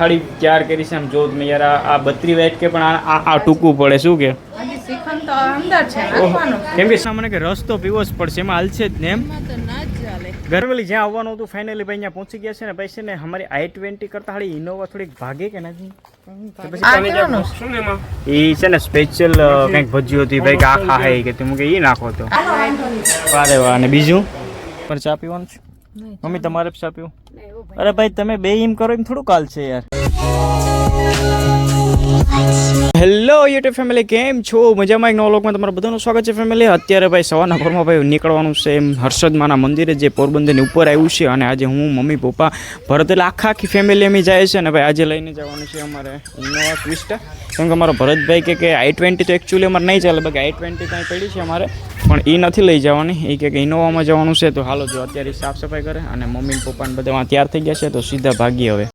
થાળી તૈયાર કરી છે આમ જો તમે યાર આ- બત્રી વાઈટ કે પણ આ આ- ટૂંકું પડે શું કે? કેમ કે મને કે રસ તો પીવો જ પડશે એમાં હાલશે જ ને એમ? એમાં તો ના જ ચાલે ગરવેલી જ્યાં આવવાનું હતું ફાઇનલી ભાઈ અહીંયા પહોંચી ગયા છે ને પછી ને અમારી આઈ ટ્વેન્ટી કરતા હાડી ઇનોવા થોડીક ભાગે કે નથી એ છે ને સ્પેશિયલ કંઈક ભજ્યું હતી ભાઈ કે આ ખા હે કે તું કે એ નાખો તો. વારે વાહ અને બીજું? પણ ચા પીવાનું છે? મમ્મી તમારે પીવું અરે ભાઈ તમે બે એમ કરો એમ થોડું કાલ છે યાર. હેલો યુટ્યુબ ફેમિલી, કેમ છો? મજામાં? એક નવો લોકમાં તમારું બધાનું સ્વાગત છે ફેમિલી. અત્યારે ભાઈ સવારના ભરમાં ભાઈ નીકળવાનું છે એમ હર્ષદમાના મંદિરે જે પોરબંદરની ઉપર આવ્યું છે અને આજે હું, મમ્મી, પપ્પા, ભરત એટલે આખા આખી ફેમિલી એમ જાય છે અને ભાઈ આજે લઈને જવાનું છે અમારે ઇનોવા ક્વિસ્ટા કેમ કે અમારો ભરતભાઈ કે કે આઈ ટ્વેન્ટી તો એકચ્યુઅલી અમારે નહીં ચાલે, બાકી આઈ ટ્વેન્ટી કાંઈ પડી છે અમારે, પણ એ નથી લઈ જવાની. એ કે ઇનોવામાં જવાનું છે, તો હાલો જો અત્યારે સાફ સફાઈ કરે અને મમ્મી પપ્પાને બધા વાં તૈયાર થઈ ગયા છે, તો સીધા ભાગી હવે.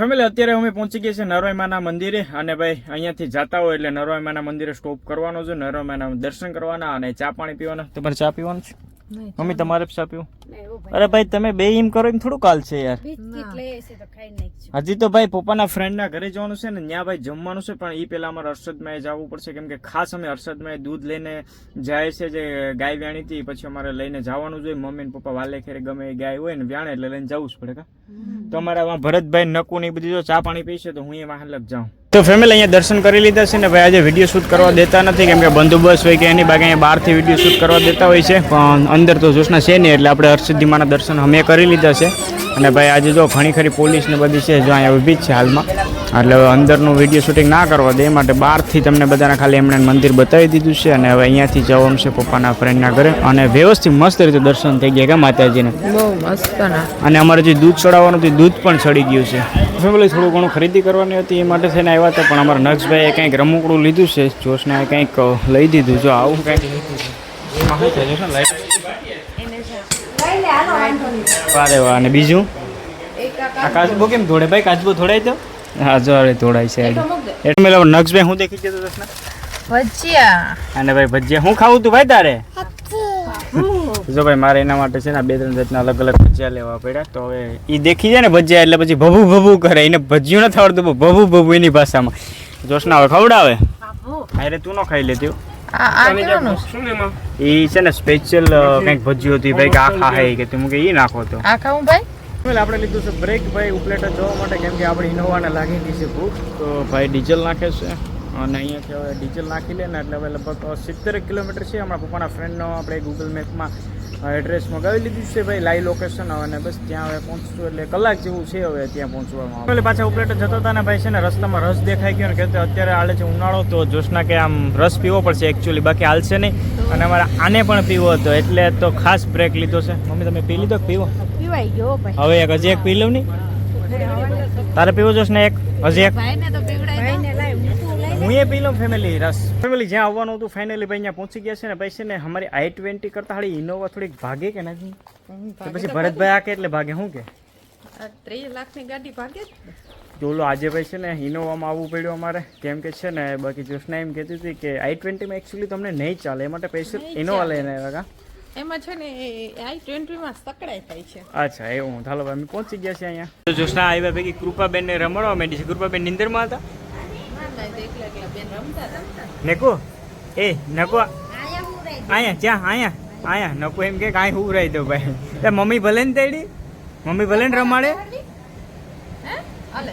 ફેમિલી, અત્યારે અમે પહોંચી ગયા છે નરોઈમાના મંદિરે અને ભાઈ, અહીંયાથી જતા હોય એટલે નરોઈમાના મંદિરે સ્ટોપ કરવાનો છે. નરોઈમાના દર્શન કરવાના અને ચા પાણી પીવાના. તમારે ચા પીવાનું છે? મમ્મી તમારે ચા પીવું? અરે ભાઈ તમે બે એમ કરો એમ થોડું કાલ છે યાર. હજી તો ભાઈ પપ્પાના ફ્રેન્ડના ઘરે જવાનું છે ને ત્યાં ભાઈ જમવાનું છે પણ એ પહેલા અમારે હર્ષદમાં જવું પડશે. કેમ કે ખાસ અમે હર્ષદમાં દૂધ લઈને જાય છે જે ગાય વ્યાણી હતી પછી અમારે લઈને જવાનું જોઈએ મમ્મી ને પપ્પા વાલે ખેરે ગમે એ ગાય હોય ને વ્યાણે એટલે લઈને જવું જ પડે કા. તો અમારા ભરતભાઈ નકુ ને એ બધી જો ચા પાણી પીશે તો હું એ વાહન લગ જાઉં. તો ફેમિલી અહીંયા દર્શન કરી લીધા છે ને ભાઈ આજે વીડિયો શૂટ કરવા દેતા નથી, કેમ કે બંદોબસ્ત હોય કે એની બાકી અહીંયા બહારથી વીડિયો શૂટ કરવા દેતા હોય છે. પણ અંદર તો જોશના છે નહીં, એટલે આપણે હર્ષદીમાના દર્શન અમે કરી લીધા છે. અને ભાઈ આજે જો ઘણી ખરી પોલીસ ને બધી છે, જો અહીંયા ઊભી જ છે હાલમાં. એટલે હવે અંદરનું વીડિયો શૂટિંગ ના કરવા દે માટે બહારથી તમને બધાને ખાલી એમણે મંદિર બતાવી દીધું છે અને હવે અહીંયાથી જવાનું છે પપ્પાના ફ્રેન્ડના ઘરે. અને વ્યવસ્થિત મસ્ત રીતે દર્શન થઈ ગયા કે માતાજીને? બહુ મસ્ત અને અમારે જે દૂધ ચડાવવાનું હતું દૂધ પણ ચડી ગયું છે. ફેમિલી થોડું ઘણું ખરીદી કરવાની હતી એ માટે થઈને આવ્યા હતા પણ અમારા નક્ષભાઈએ કંઈક રમકડું લીધું છે જોશને કંઈક લઈ દીધું. જો આવું કંઈક વારે વાહ. અને બીજું? આ કાચબો કેમ ધોડે ભાઈ કાચબો ધોડાય તો હા જો હવે ધોડાય છે એટલે મેં નક્ષભાઈ હું દેખી જતો દસના? ભજીયા. અને ભાઈ ભજીયા હું ખાવું તું ભાઈ તારે? જો ભાઈ મારે એના માટે છે ને બે ત્રણ જાતના અલગ અલગ ભજીયા લેવા પડ્યા. તો હવે એ દેખી જાય ને ભજીયા એટલે પછી ભભુ ભભુ કરે. એને ભજીયું નથી આવડતું પણ ભભુ ભભુ એની ભાષામાં. જોશના હવે ખવડાવે? અરે તું ન ખાઈ લેતી આ આ એ છે ને સ્પેશિયલ કંઈક ભજીયું હતી ભાઈ કે આ ખા હે કે તું. કે એ નાખો તો. આ ખાવું ભાઈ? Well, આપણે લીધું છે બ્રેક ભાઈ ઉપલેટા જવા માટે કેમ કે આપણે ઇનોવાને લાગી ગઈ છે ભૂખ. તો ભાઈ ડીઝલ નાખે છે. અને અહીંયાથી હવે ડીઝલ નાખી લે ને એટલે હવે લગભગ સિત્તેર કિલોમીટર છે. અમારા પપ્પાના ફ્રેન્ડનો આપણે ગૂગલ મેપમાં એડ્રેસ મગાવી લીધું છે ભાઈ લાઈવ લોકેશન અને બસ ત્યાં હવે પહોંચશું એટલે કલાક જેવું છે હવે ત્યાં પહોંચવામાં. એટલે પાછા ઉપલેટ જતો હતા ને ભાઈ છે ને રસ્તામાં રસ દેખાઈ ગયો ને કે અત્યારે હાલે છે ઉનાળો તો જોશના કે આમ રસ પીવો પડશે એકચ્યુઅલી બાકી હાલશે નહીં. અને અમારે આને પણ પીવો હતો એટલે તો ખાસ બ્રેક લીધો છે. મમ્મી તમે પી લીધો પીવો? પીવાઈ ગયો ભાઈ. હવે એક હજી એક પી લઉં નહીં તારે પીવો જોશ ને એક? હજી એક? ભાઈને તો હું એ પી લઉં ફેમિલી રસ. ફેમિલી જ્યાં આવવાનું હતું ફાઇનલી ભાઈ અહીંયા પહોંચી ગયા છે ને પછી ને અમારી આઈ ટ્વેન્ટી કરતા હાડી ઇનોવા થોડીક ભાગે કે નથી? પછી ભરતભાઈ આ કે એટલે ભાગે શું કે? ત્રીસ લાખની ગાડી ભાગે જોલો આજે ભાઈ છે ને ઇનોવામાં આવવું પડ્યું અમારે. કેમ કે છે ને બાકી જોશના એમ કહેતી હતી કે આઈ ટ્વેન્ટીમાં એકચ્યુઅલી તમને નહીં ચાલે એ માટે પૈસા ઇનોવા લઈને આવ્યા કા? એમાં છે ને આઈ ટ્વેન્ટીમાં સકડાઈ થાય છે. અચ્છા એવું. ચાલો ભાઈ અમે પહોંચી ગયા છે અહીંયા. તો જોશના આવ્યા ભેગી કૃપાબેનને રમડવા માંડી છે. કૃપાબેન નિંદરમાં હતા? નેકો? એ નકો? આયા ત્યાં આયા આયા નકો એમ કે કાંઈ હું રહી દો ભાઈ. એ મમ્મી ભલે ને તેડી? મમ્મી ભલે ને રમાડે? હે? હાલે.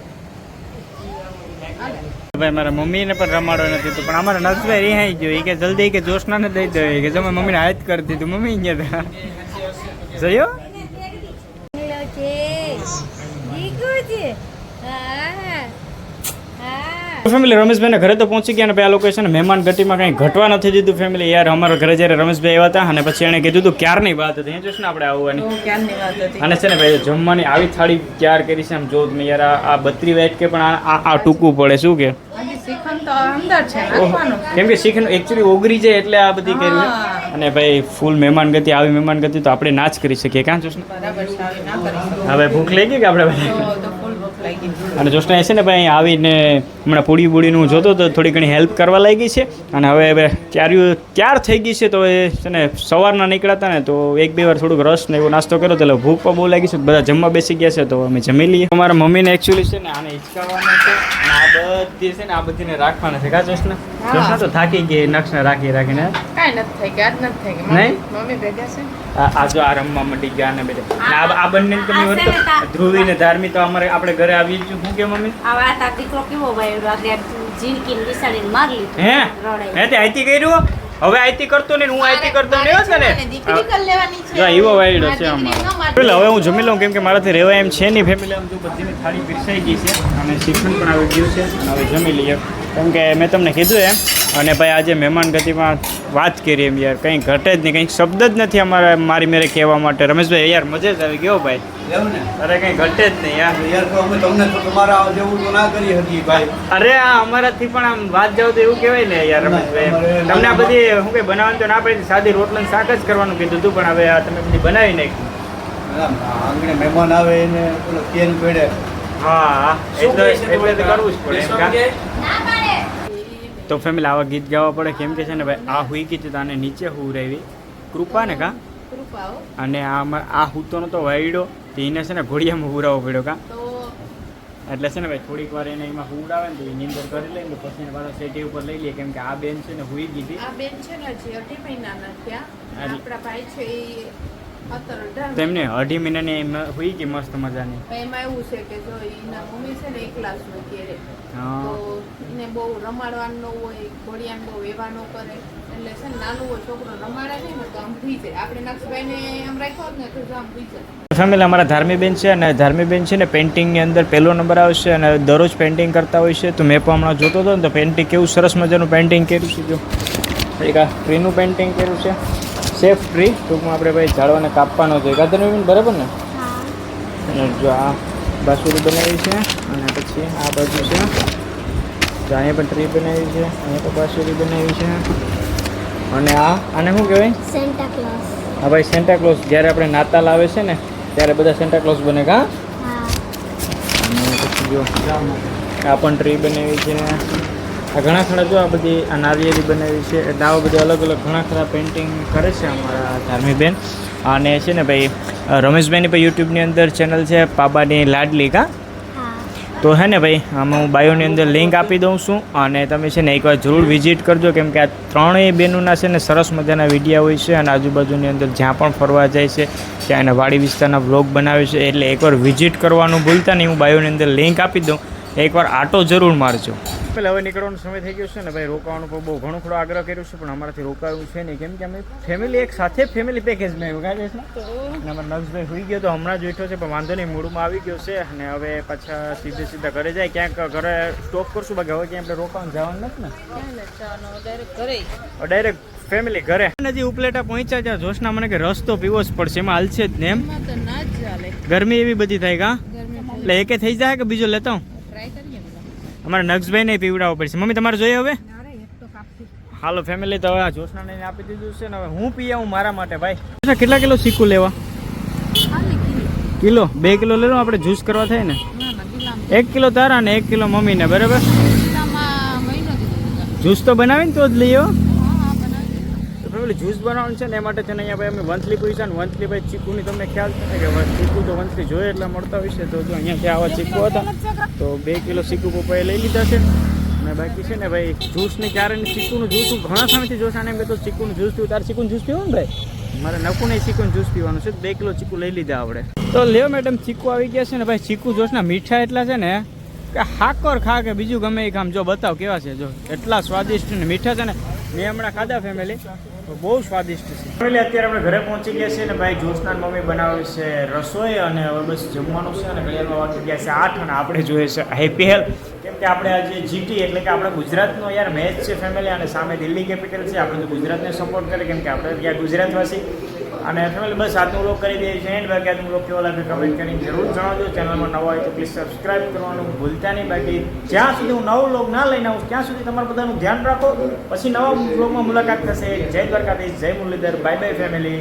ભાઈ મારા મમ્મીને પણ રમાડો નથી તો પણ અમારા નસભાઈ રિહાઈ ગયો. એ કે જલ્દી કે જોશનાને દઈ દો. કે તમે મમ્મીને હાથ કરી દીધું. મમ્મી અહીંયા હતા જોયો? ફેમિલી રમેશભાઈને ઘરે તો પહોંચી ગયા અને આ લોકો છે ને મહેમાન ગતિમાં કંઈ ઘટવા નથી દીધું ફેમિલી યાર અમારા ઘરે જ્યારે રમેશભાઈ આવ્યા હતા અને પછી એણે કીધું હતું ક્યારની વાત હતી? જોશ ને આપણે આવવાની. અને છે ને ભાઈ જમવાની આવી થાળી ક્યાર કરી છે આમ જો તમે યાર આ બત્રી વાઈટ કે પણ આ આ- ટૂંકું પડે શું કે? કેમ કે શીખનું એકચ્યુઅલી ઓગરી જાય એટલે આ બધી કરી અને ભાઈ ફૂલ મહેમાન ગતિ આવી મહેમાન ગતિ તો આપણે ના જ કરી શકીએ. ક્યાં જોશ હવે ભૂખ લઈ ગઈ કે આપણે બધા તો તો ફૂલ ભૂખ લાગી અને જોશના છે ને ભાઈ અહીં આવીને હમણાં પૂડી બૂડીનું હું જોતો તો થોડી ઘણી હેલ્પ કરવા લાગી છે. અને હવે હવે ક્યાર્યું ચાર થઈ ગઈ છે તો એ છે ને સવારના નીકળ્યા હતા ને તો એક બે વાર થોડુંક રસ ને એવો નાસ્તો કર્યો તો એટલે ભૂખ પણ બહુ લાગી છે. બધા જમવા બેસી ગયા છે તો અમે જમી લઈએ. અમારા મમ્મીને એકચ્યુઅલી છે ને આને હિચકાવવાના છે. આ બધી છે ને આ બધીને રાખવાના છે. કા જોશના? જોશના? તો થાકી ગઈ નક્ષને રાખી રાખીને. કાંઈ નથી થઈ ગયા આજ નથી થઈ ગયા. નહીં? મમ્મી- મમ્મી ભેગા છે? આ આ જો આ રમવા માંડી ગયા ને બધા. આ આ બંને તમે આ છે ને હોત તા- તો ધ્રુવી ને ધાર્મી તો અમારે આપણે ઘરે આવી જ શું કે મમ્મી? આ વાત આ દીકરો કેવો ભાઈ આગળ ઝીણકીને વિસાડીને મારી લીધું. હે? હે તે આઈતી કર્યું હવે કરતો ને હું આઈતી કરતો ને છે. ને જો એવો વાયડો છે આમાં. પેલા હવે હું જમી લઉં કેમ કે મારાથી રહેવાય એમ છે નહીં ફેમિલી આમ જો બધીની થાળી પીરસાઈ ગઈ છે અને શિક્ષણ પણ આવી ગયું છે. હવે જમી લઈએ. કેમ કે મેં તમને કીધું એમ અને ભાઈ આજે મહેમાન ગતિમાં વાત કરી એમ યાર કંઈ ઘટે જ નહીં કંઈ શબ્દ જ નથી અમારે મારી મેરે કહેવા માટે. રમેશભાઈ યાર મજા જ આવી ગયો ભાઈ? ને? અરે કંઈ ઘટે જ નહીં યાર. યાર તો અમે તમને તો તમારા જેવું તો ના કરી હતી ભાઈ. અરે આ અમારાથી પણ આમ વાત જાવ તો એવું કહેવાય ને યાર રમેશભાઈ. તમને આ બધી શું કંઈ બનાવવાનું તો ના પડી સાદી રોટલા ને શાક જ કરવાનું કીધું હતું પણ હવે આ તમે બધી બનાવી નાખી. આંગણે મહેમાન આવે એને પેલો કેન પડે. હા એટલે એટલે તો કરવું જ પડે એમ કા? તો ફેમિલી આવા ગીત ગાવા પડે કેમ કે છે ને ભાઈ આ હુઈ ગીત તાને નીચે હું રહેવી કૃપા ને કા અને આમાં આ હૂતો નતો વાયડો તો એને છે ને ઘોડિયામાં હુરાવો પડ્યો કા? એટલે છે ને ભાઈ થોડીક વાર એને એમાં હુવડાવે ને તો એ નીંદર કરી લઈને ને તો પછી એને સેટી ઉપર લઈ લઈએ કેમ કે આ બેન છે ને હુઈ ગીધી આ બેન છે ને હજી અઢી મહિનાના થયા. આપણા ભાઈ છે એ અત્યારે અઢાર તો એમને અઢી મહિનાની એમ હુઈ ગઈ મસ્ત મજાની. એમાં એવું છે કે જો એના મમ્મી છે ને એકલા જ હોય તો એને બહુ રમાડવાનું હોય ઘોડિયાનો બહુ વેવા ન કરે એટલે છે ને નાનું હોય છોકરો રમાડે નહીં ને તો આમ ભૂઈ જાય. આપણે નક્ષભાઈને આમ રાખ્યો ને તો આમ ભૂઈ જાય. ફેમિલી અમારા ધાર્મીબેન છે અને ધાર્મીબેન છે ને પેઇન્ટિંગની અંદર પહેલો નંબર આવશે અને દરરોજ પેઇન્ટિંગ કરતા હોય છે. તો મેં પણ હમણાં જોતો હતો ને તો પેઇન્ટિંગ કેવું સરસ મજાનું પેઇન્ટિંગ કર્યું છે જો. એક આ ટ્રીનું પેઇન્ટિંગ કર્યું છે. સેફ ટ્રી ટૂંકમાં આપણે ભાઈ ઝાડવાને કાપવાનો છે. ગાંધીનગર બરાબર ને? અને જો આ બાસુરી બનાવી છે અને પછી આ બાજુ છે જો અહીંયા પણ ટ્રી બનાવી છે અહીંયા પણ બાસુરી બનાવી છે. અને આ આને શું કહેવાય? સેન્ટા હા ભાઈ સેન્ટા ક્લોઝ જ્યારે આપણે નાતાલ આવે છે ને ત્યારે બધા સેન્ટા ક્લોઝ બને કા? અને પછી જો આ પણ ટ્રી બનાવી છે. આ ઘણા ખરા જો આ બધી આ નારિયેળી બનાવી છે. એટલે આવા બધા અલગ અલગ ઘણા ખરા પેઇન્ટિંગ કરે છે અમારા ધાર્મીબેન અને છે ને ભાઈ રમેશભાઈની ભાઈ યુટ્યુબની અંદર ચેનલ છે પાબાની લાડલી કા? તો હે ને ભાઈ આમાં હું બાયોની અંદર લિંક આપી દઉં છું અને તમે છે ને એકવાર જરૂર વિઝિટ કરજો કેમ કે આ ત્રણેય બહેનોના છે ને સરસ મજાના વિડીયા હોય છે અને આજુબાજુની અંદર જ્યાં પણ ફરવા જાય છે ત્યાં એના વાડી વિસ્તારના વ્લોગ બનાવે છે. એટલે એકવાર વિઝિટ કરવાનું ભૂલતા નહીં હું બાયોની અંદર લિંક આપી દઉં. એકવાર આટો જરૂર મારજો. પેલા હવે નીકળવાનો સમય થઈ ગયો છે ને ભાઈ રોકાવાનો પણ બહુ ઘણો ખરો આગ્રહ કર્યો છે પણ અમારાથી રોકાયું છે નહીં. કેમ કે અમે ફેમિલી એક સાથે ફેમિલી પેકેજમાં આવ્યું કાંઈ છે? અને અમારા નક્ષભાઈ હોઈ ગયો તો હમણાં જ બેઠો છે પણ વાંધો નહીં મૂડમાં આવી ગયો છે અને હવે પાછા સીધે સીધા ઘરે જાય. ક્યાંક ઘરે સ્ટોપ કરશું બાકી હવે ક્યાં આપણે રોકાવાનું જવાનું નથી ને? ક્યાં ને ડાયરેક્ટ ઘરે. ડાયરેક્ટ ફેમિલી ઘરે. હજી ઉપલેટા પહોંચ્યા ત્યાં જોશના મને કે રસ્તો પીવો જ પડશે એમાં હાલશે જ ને એમ? એમાં તો ના જ ચાલે ગરમી એવી બધી થાય કા? એટલે એકે થઈ જાય કે બીજો લેતો? હું? અમારે નક્ષભાઈને પીવડાવવો પડશે. મમ્મી તમારે જોઈએ હવે? હાલો ફેમિલી તો હવે આ જોશનાને આપી દીધું છે ને હવે હું પી આવું મારા માટે ભાઈ. કેટલા કિલો ચીકુ લેવા? કિલો. બે કિલો લઈ લો આપણે જ્યુસ કરવા થાય ને. એક કિલો તારા ને એક કિલો મમ્મીને બરાબર? જ્યુસ તો બનાવીને તો જ લઈ આવો. હા હા બનાવી તો ફેમિલી જ્યુસ બનાવવાનું છે ને એ માટે છે ને અહીંયા ભાઈ અમે વંથલી પૂછ્યા ને વંથલી ભાઈ ચીકુની તમને ખ્યાલ છે કે ચીકુ તો વંથલી જોઈએ એટલે મળતા હોય છે. તો જો અહીંયાથી આવા ચીકુ હતા, તો બે કિલો ચીકુ પપ્પાએ લઈ લીધા છે. અને બાકી છે ને ભાઈ જ્યુસની ક્યારે ચીકુનું જ્યુસ હું ઘણા સમયથી જોશ અને કહેતો ચીકુનું જ્યુસ પીવું, તારે ચીકુનું જ્યુસ પીવું ને ભાઈ? મારે નકું નહીં ચીકુનું જ્યુસ પીવાનું છે, બે કિલો ચીકુ લઈ લીધા આપણે તો લ્યો મેડમ ચીકુ આવી ગયા છે ને ભાઈ, ચીકુ જોશના મીઠા એટલા છે ને કે હાકર ખા કે બીજું ગમે એ કામ જો બતાવ કેવા છે, જો એટલા સ્વાદિષ્ટ ને મીઠા છે ને. મેં હમણાં ખાધા ફેમિલી બહુ સ્વાદિષ્ટ છે. ફેમિલી અત્યારે આપણે ઘરે પહોંચી ગયા છીએ અને ભાઈ જોશના મમ્મી બનાવે છે રસોઈ અને હવે બસ જમવાનું છે અને ઘડિયાળમાં વાગી ગયા છે આઠ અને આપણે જોઈએ છે આઈપીએલ કેમ કે આપણે આજે જીટી એટલે કે આપણે ગુજરાતનો યાર મેચ છે ફેમિલી અને સામે દિલ્હી કેપિટલ છે. આપણે તો ગુજરાતને સપોર્ટ કરે, કેમ કે આપણે ત્યાં ગુજરાતવાસી. અને ફેમિલી બસ આજનો વ્લોગ કરી દઈએ છીએ. એન્ડ બાકી આજનો વ્લોગ કેવો લાગે કમેન્ટ કરીને જરૂર જણાવજો. ચેનલમાં નવા હોય તો પ્લીઝ સબસ્ક્રાઇબ કરવાનું ભૂલતા નહીં. બાકી જ્યાં સુધી હું નવો વ્લોગ ના લઈને આવું ત્યાં સુધી તમારા બધાનું ધ્યાન રાખો. પછી નવા વ્લોગમાં મુલાકાત થશે. જય દ્વારકાધીશ, જય મુરલીધર બાય બાય ફેમિલી